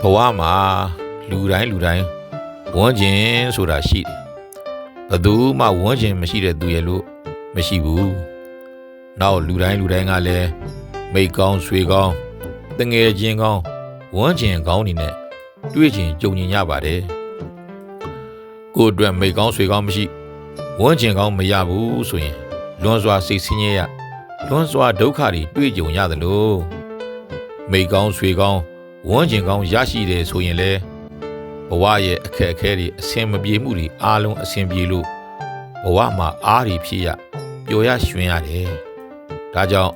ဘဝမှာလူတိုင်းလူတိုင်းဝန်းကျင်ဆိုတာရှိတယ်ဘယ်သူမှဝန်းကျင်မရှိတဲ့သူရဲ့လို့မရှိဘူးနောက်လူတိုင်းလူတိုင်းကလည်းမိတ်ကောင်းဆွေကောင်းတငယ်ချင်းကောင်းဝန်းကျင်ကောင်းနေနဲ့တွေ့ချင်းကြုံညင်ရပါတယ်ကိုယ့်အတွက်မိတ်ကောင်းဆွေကောင်းမရှိဝန်းကျင်ကောင်းမရဘူးဆိုရင်လွန်စွာစိတ်ဆင်းရဲရလွန်စွာဒုက္ခတွေတွေ့ကြုံရသလိုမိတ်ကောင်းဆွေကောင်း ဝန်းကျင်ကောင်းရရှိတယ်ဆိုရင်လေဘဝရဲ့အခက်အခဲတွေအဆင်မပြေမှုတွေအားလုံးအဆင်ပြေလို့ဘဝမှာအားတွေဖြစ်ရပျော်ရရွှင်ရတယ်ဒါကြောင့်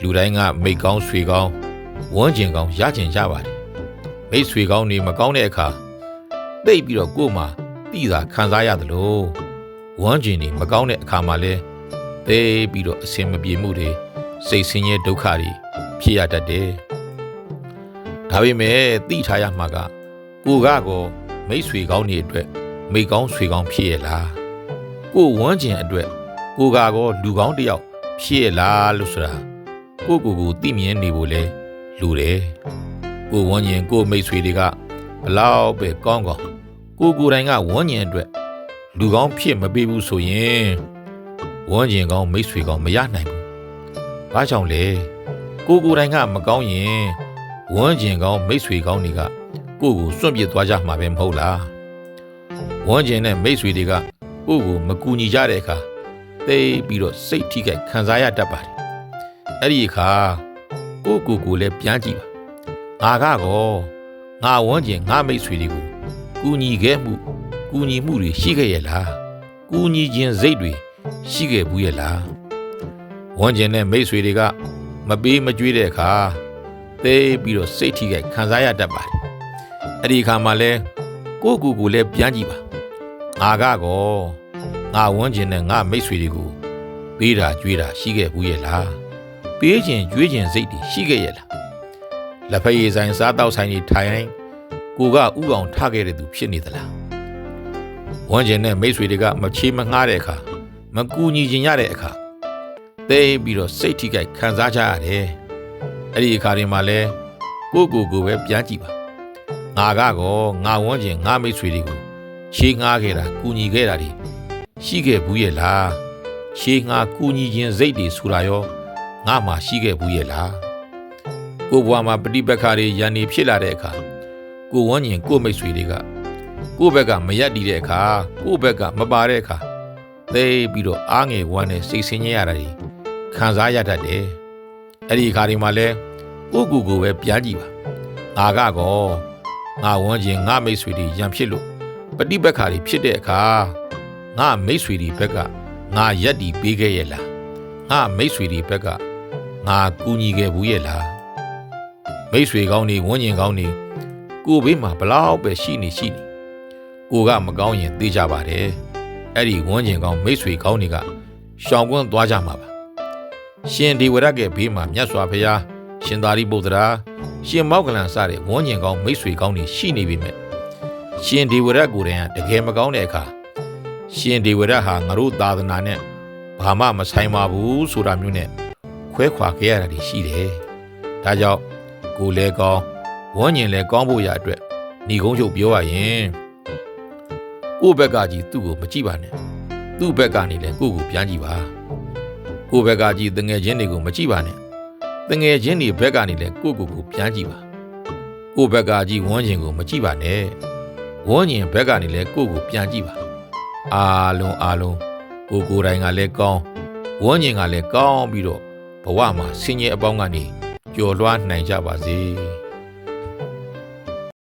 လူတိုင်းကမိတ်ကောင်းဆွေကောင်းဝန်းကျင်ကောင်းရကျင်ကြပါတယ်မိတ်ဆွေကောင်းတွေမကောင်းတဲ့အခါသိပ်ပြီးတော့ကိုယ်မှာတိသာခံစားရသလိုဝန်းကျင်တွေမကောင်းတဲ့အခါမှာလည်းသိပ်ပြီးတော့အဆင်မပြေမှုတွေစိတ်ဆင်းရဲဒုက္ခတွေဖြစ်ရတတ်တယ် ဒါပေမဲ့သိထားရမှာကကိုကကောမိတ်ဆွေကောင်းတွေအတွက်မိတ်ကောင်းဆွေကောင်းဖြစ်ရလားကိုဝန်းကျင်အတွက်ကိုကကောလူကောင်းတစ်ယောက်ဖြစ်ရလားလို့ဆိုတာကိုကိုကိုသိမြင်နေဖို့လဲလူတယ်ကိုဝန်းကျင်ကိုမိတ်ဆွေတွေကဘလောက်ပဲကောင်းကောင်းကိုကိုယ်တိုင်ကဝန်းကျင်အတွက်လူကောင်းဖြစ်မပေးဘူးဆိုရင်ဝန်းကျင်ကောင်းမိတ်ဆွေကောင်းမရနိုင်ဘူး။ဘာကြောင့်လဲကိုကိုယ်တိုင်ကမကောင်းရင် ဝန်းကျင်ကောင်းမိတ်ဆွေကောင်းတွေကကိုကိုစွန့်ပစ်သွားကြမှာပဲမဟုတ်လား။ဝန်းကျင်နဲ့မိတ်ဆွေတွေကကိုကိုမကူညီကြတဲ့အခါသိပြီးတော့စိတ်ထိခိုက်ခံစားရတတ်ပါတယ်။အဲ့ဒီအခါကိုကိုကိုလည်းပြန်ကြည့်ပါ။ငါကောငါဝန်းကျင်ငါမိတ်ဆွေတွေကိုကူညီခဲ့မှုကူညီမှုတွေရှိခဲ့ရဲ့လားကူညီခြင်းစိတ်တွေရှိခဲ့ဘူးရဲ့လားဝန်းကျင်တဲ့မိတ်ဆွေတွေကမပေးမကြွေးတဲ့အခါ သိပြီးတော့စိတ်ထိခိုက်ခံစားရတတ်ပါတယ်အဲ့ဒီအခါမှာလဲကိုယ့်ကိုယ်ကိုလည်းပြန်ကြည့်ပါငါကကောငါဝန်းကျင်တဲ့ငါမိတ်ဆွေတွေကိုပေးတာကြွေးတာရှိခဲ့ဘူးရဲ့လားပေးခြင်းကြွေးခြင်းစိတ်တွေရှိခဲ့ရဲ့လားလက်ဖက်ရည်ဆိုင်စားတောက်ဆိုင်တွေထိုင်ရင်ကိုကဥကောင်ထခဲ့တဲ့သူဖြစ်နေသလားဝန်းကျင်တဲ့မိတ်ဆွေတွေကမချေမငှားတဲ့အခါမကူညီခြင်းရတဲ့အခါသိပြီးတော့စိတ်ထိခိုက်ခံစားကြရတယ် အဲ့ဒီအခါတွေမှာလဲကိုကိုကိုပဲပြန်ကြည့်ပါငါကကောငါဝန်းကျင်ငါမိတ်ဆွေတွေကိုချေငှားခဲ့တာကူညီခဲ့တာတွေရှိခဲ့ဘူးရဲ့လားချေငှားကူညီခြင်းစိတ်တွေဆိုတာရောငါမှရှိခဲ့ဘူးရဲ့လားကိုဘွားမှာပฏิပက္ခတွေရန်နေဖြစ်လာတဲ့အခါကိုဝန်းကျင်ကိုမိတ်ဆွေတွေကကိုဘက်ကမရက်တည်တဲ့အခါကိုဘက်ကမပါတဲ့အခါသိပြီးတော့အားငယ်ဝမ်းနဲ့စိတ်ဆင်းရဲရတာတွေခံစားရတတ်တယ်အဲ့ဒီအခါဒီမှာလဲ ကိုကူကိုပဲပြန်ကြည့်ပါငါကကောငါဝန်းကျင်ငါမိတ်ဆွေတွေရန်ဖြစ်လို့ပฏิပက္ခတွေဖြစ်တဲ့အခါငါမိတ်ဆွေတွေဘက်ကငါရက်တည်ပေးခဲ့ရဲ့လားငါမိတ်ဆွေတွေဘက်ကငါကူညီခဲ့ဘူးရဲ့လားမိတ်ဆွေကောင်းတွေဝန်းကျင်ကောင်းတွေကိုဘေးမှာဘလောက်ပဲရှိနေရှိနေကိုကမကောင်းရင်သိကြပါတယ်အဲ့ဒီဝန်းကျင်ကောင်းမိတ်ဆွေကောင်းတွေကရှောင်ကွန်းသွားကြမှာပါရှင်ဒီဝရကရဲ့ဘေးမှာမြတ်စွာဘုရား ရှင်သာရိပုတ္တရာရှင်မောက္ကလန်စတဲ့ဝန်းကျင်ကောင်းမိတ်ဆွေကောင်းတွေရှိနေပြီမဲ့ရှင်ဒီဝရကိုယ်တိုင်ကတကယ်မကောင်းတဲ့အခါရှင်ဒီဝရဟာငါတို့သာသနာနဲ့ဘာမှမဆိုင်ပါဘူးဆိုတာမျိုးနဲ့ခွဲခွာခဲ့ရတာရှိတယ်ဒါကြောင့်ကိုလဲကောင်းဝန်းကျင်လဲကောင်းဖို့ရအတွက်ဏီကုန်းချုပ်ပြောရရင်ကိုယ့်ဘက်ကကြီးသူ့ကိုမကြည့်ပါနဲ့သူ့ဘက်ကနေလဲကိုယ့်ကိုပြန်ကြည့်ပါကိုယ့်ဘက်ကကြီးတငယ်ချင်းတွေကိုမကြည့်ပါနဲ့ တငယ်ချင်းတွေဘက်ကနေလဲကိုယ့်ကိုယ်ကိုပြန်ကြည့်ပါကိုယ့်ဘက်ကကြီးဝန်းကျင်ကိုမကြည့်ပါနဲ့ဝန်းကျင်ဘက်ကနေလဲကိုယ့်ကိုပြန်ကြည့်ပါအာလုံးအာလုံးကိုကိုယ်တိုင်ကလည်းကောင်းဝန်းကျင်ကလည်းကောင်းပြီးတော့ဘဝမှာဆင်းရဲအပေါင်းကနေကြော်လွှားနိုင်ကြပါစေ။